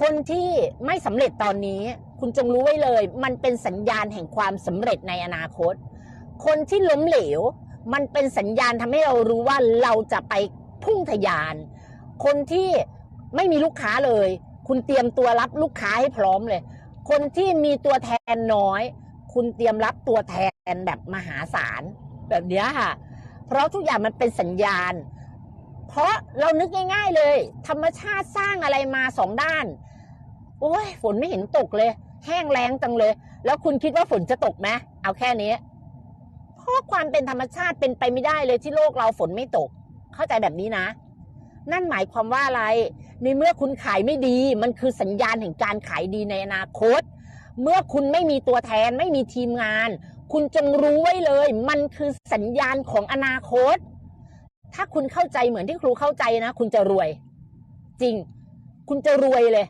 คนที่ไม่สำเร็จตอนนี้ คุณจงรู้ไว้เลย มันเป็นสัญญาณแห่งความสำเร็จในอนาคต คนที่ล้มเหลว มันเป็นสัญญาณทำให้เรารู้ว่าเราจะไปพุ่งทะยาน คนที่ไม่มีลูกค้าเลย คุณเตรียมตัวรับลูกค้าให้พร้อมเลย คนที่มีตัวแทนน้อย คุณเตรียมรับตัวแทนแบบมหาศาลแบบนี้ค่ะ เพราะทุกอย่างมันเป็นสัญญาณ เพราะเรานึกง่าย ๆเลย ธรรมชาติสร้างอะไรมาสองด้าน โอ้ยฝนไม่เห็นตกเลย แห้งแล้งจังเลย แล้วคุณคิดว่าฝนจะตกไหมเอาแค่นี้เพราะความเป็นธรรมชาติเป็นไปไม่ได้เลยที่โลกเราฝนไม่ตก เข้าใจแบบนี้นะ นั่นหมายความว่าอะไร ในเมื่อคุณขายไม่ดี มันคือสัญญาณแห่งการขายดีในอนาคต เมื่อคุณไม่มีตัวแทนไม่มีทีมงาน คุณจงรู้ไว้เลย มันคือสัญญาณของอนาคต ถ้าคุณเข้าใจเหมือนที่ครูเข้าใจนะ คุณจะรวย จริง คุณจะรวยเลย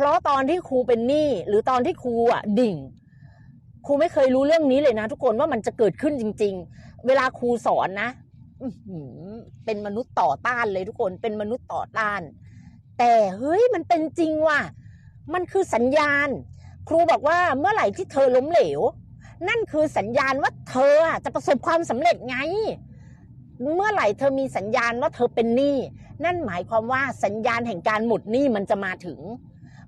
เพราะตอนที่ครูเป็นหนี้หรือตอนที่ครูอะดิ่ง ครูไม่เคยรู้เรื่องนี้เลยนะ ทุกคนว่ามันจะเกิดขึ้นจริง ๆ เวลาครูสอนนะเป็นมนุษย์ต่อต้านเลยทุกคนเป็นมนุษย์ต่อต้าน แต่เฮ้ยมันเป็นจริงว่ะมันคือสัญญาณ ครูบอกว่าเมื่อไหร่ที่เธอล้มเหลว นั่นคือสัญญาณว่าเธอจะประสบความสำเร็จไง เมื่อไหร่เธอมีสัญญาณว่าเธอเป็นหนี้ นั่นหมายความว่าสัญญาณแห่งการหมดหนี้มันจะมาถึง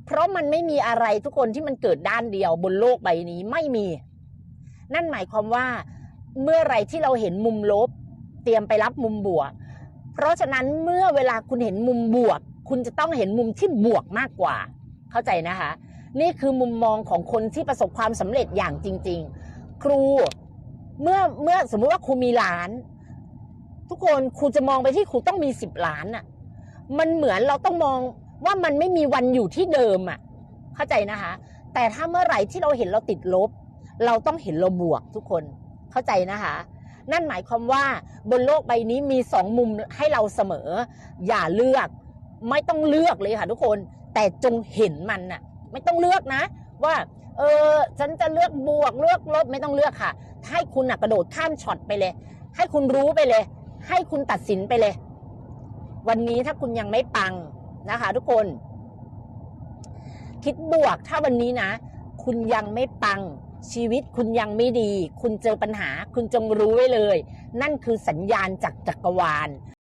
เพราะมันไม่มีอะไรทุกคนที่มันเกิดด้านเดียวบนโลกใบนี้ไม่มี นั่นหมายความว่า เมื่อไรที่เราเห็นมุมลบ เตรียมไปรับมุมบวก เพราะฉะนั้นเมื่อเวลาคุณเห็นมุมบวก คุณจะต้องเห็นมุมที่บวกมากกว่า เข้าใจนะคะ นี่คือมุมมองของคนที่ประสบความสำเร็จอย่างจริง ๆ ครูเมื่อเมื่อสมมุติว่าครูมีล้าน ทุกคนครูจะมองไปที่ครูต้องมีสิบล้านน่ะมันเหมือนเราต้องมอง ว่ามันไม่มีวันอยู่ที่เดิมอะ เข้าใจนะคะ แต่ถ้าเมื่อไหร่ที่เราเห็นเราติดลบ เราต้องเห็นเราบวกทุกคนเข้าใจนะคะ นั่นหมายความว่าบนโลกใบนี้มีสองมุมให้เราเสมอ อย่าเลือกไม่ต้องเลือกเลยค่ะทุกคน แต่จงเห็นมันน่ะ ไม่ต้องเลือกนะ ว่า เออฉันจะเลือกบวกเลือกลบไม่ต้องเลือกค่ะ ให้คุณนะกระโดดข้ามช็อตไปเลย ให้คุณรู้ไปเลย ให้คุณตัดสินไปเลย วันนี้ถ้าคุณยังไม่ปัง นะคะ ทุกคน คิดบวกถ้าวันนี้นะ คุณยังไม่ปังชีวิตคุณยังไม่ดี คุณเจอปัญหา คุณจงรู้ไว้เลย นั่นคือสัญญาณจากจักรวาล